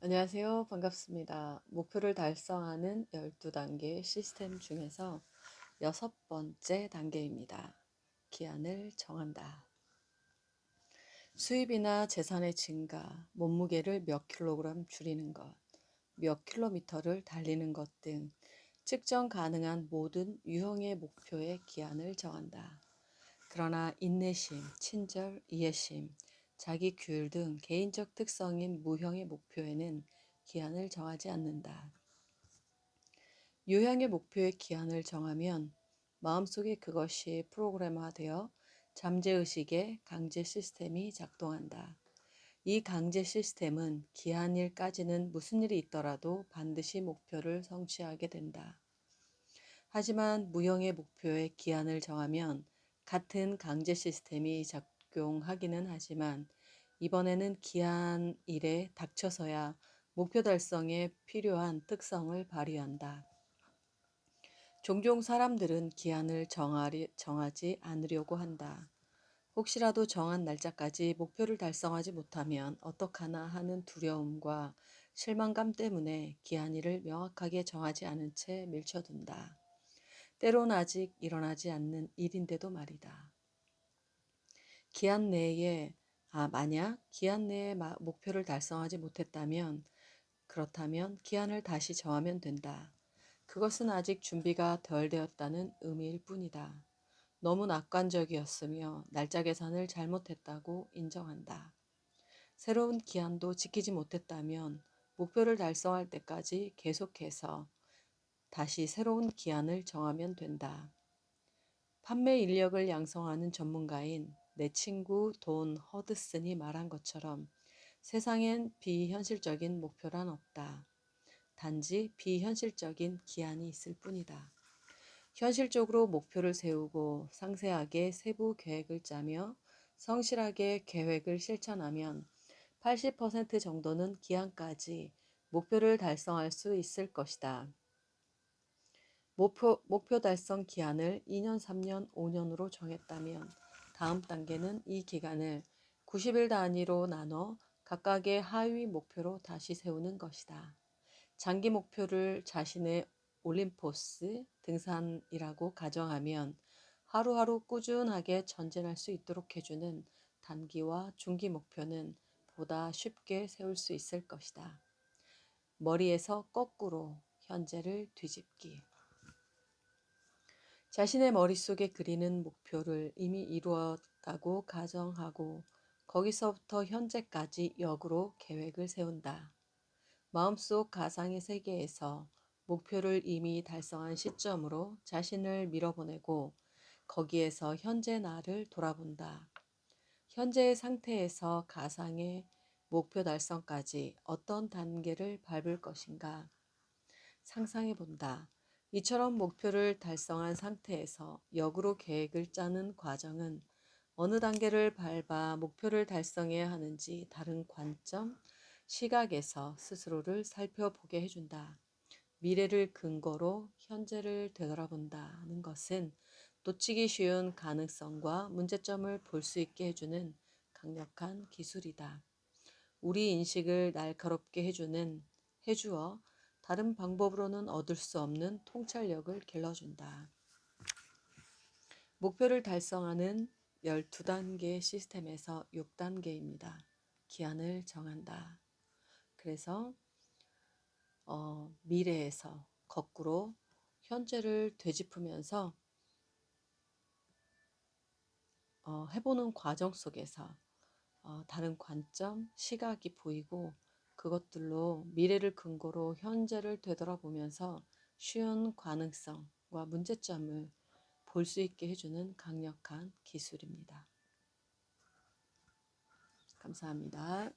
안녕하세요. 반갑습니다. 목표를 달성하는 12단계 시스템 중에서 여섯 번째 단계입니다. 기한을 정한다. 수입이나 재산의 증가, 몸무게를 몇 킬로그램 줄이는 것, 몇 킬로미터를 달리는 것 등 측정 가능한 모든 유형의 목표의 기한을 정한다. 그러나 인내심, 친절, 이해심, 자기 규율 등 개인적 특성인 무형의 목표에는 기한을 정하지 않는다. 유형의 목표의 기한을 정하면 마음속에 그것이 프로그램화되어 잠재의식의 강제 시스템이 작동한다. 이 강제 시스템은 기한일까지는 무슨 일이 있더라도 반드시 목표를 성취하게 된다. 하지만 무형의 목표의 기한을 정하면 같은 강제 시스템이 작 용하기는 하지만 이번에는 기한 일에 닥쳐서야 목표 달성에 필요한 특성을 발휘한다. 종종 사람들은 기한을 정하리, 정하지 않으려고 한다. 혹시라도 정한 날짜까지 목표를 달성하지 못하면 어떡하나 하는 두려움과 실망감 때문에 기한일을 명확하게 정하지 않은 채 밀쳐둔다. 때론 아직 일어나지 않는 일인데도 말이다. 기한 내에 아 만약 기한 내에 목표를 달성하지 못했다면 그렇다면 기한을 다시 정하면 된다. 그것은 아직 준비가 덜 되었다는 의미일 뿐이다. 너무 낙관적이었으며 날짜 계산을 잘못했다고 인정한다. 새로운 기한도 지키지 못했다면 목표를 달성할 때까지 계속해서 다시 새로운 기한을 정하면 된다. 판매 인력을 양성하는 전문가인 내 친구 돈 허드슨이 말한 것처럼 세상엔 비현실적인 목표란 없다. 단지 비현실적인 기한이 있을 뿐이다. 현실적으로 목표를 세우고 상세하게 세부 계획을 짜며 성실하게 계획을 실천하면 80% 정도는 기한까지 목표를 달성할 수 있을 것이다. 목표, 목표 달성 기한을 2년, 3년, 5년으로 정했다면 다음 단계는 이 기간을 90일 단위로 나눠 각각의 하위 목표로 다시 세우는 것이다. 장기 목표를 자신의 올림포스 등산이라고 가정하면 하루하루 꾸준하게 전진할 수 있도록 해주는 단기와 중기 목표는 보다 쉽게 세울 수 있을 것이다. 머리에서 거꾸로 현재를 뒤집기. 자신의 머릿속에 그리는 목표를 이미 이루었다고 가정하고 거기서부터 현재까지 역으로 계획을 세운다. 마음속 가상의 세계에서 목표를 이미 달성한 시점으로 자신을 밀어보내고 거기에서 현재 나를 돌아본다. 현재의 상태에서 가상의 목표 달성까지 어떤 단계를 밟을 것인가 상상해 본다. 이처럼 목표를 달성한 상태에서 역으로 계획을 짜는 과정은 어느 단계를 밟아 목표를 달성해야 하는지 다른 관점, 시각에서 스스로를 살펴보게 해준다. 미래를 근거로 현재를 되돌아본다는 것은 놓치기 쉬운 가능성과 문제점을 볼 수 있게 해주는 강력한 기술이다. 우리 인식을 날카롭게 해주는 해주어 다른 방법으로는 얻을 수 없는 통찰력을 길러준다. 목표를 달성하는 12단계 시스템에서 6단계입니다. 기한을 정한다. 그래서 어, 미래에서 거꾸로 현재를 되짚으면서 어, 해보는 과정 속에서 어, 다른 관점, 시각이 보이고 그것들로 미래를 근거로 현재를 되돌아보면서 쉬운 가능성과 문제점을 볼 수 있게 해주는 강력한 기술입니다. 감사합니다.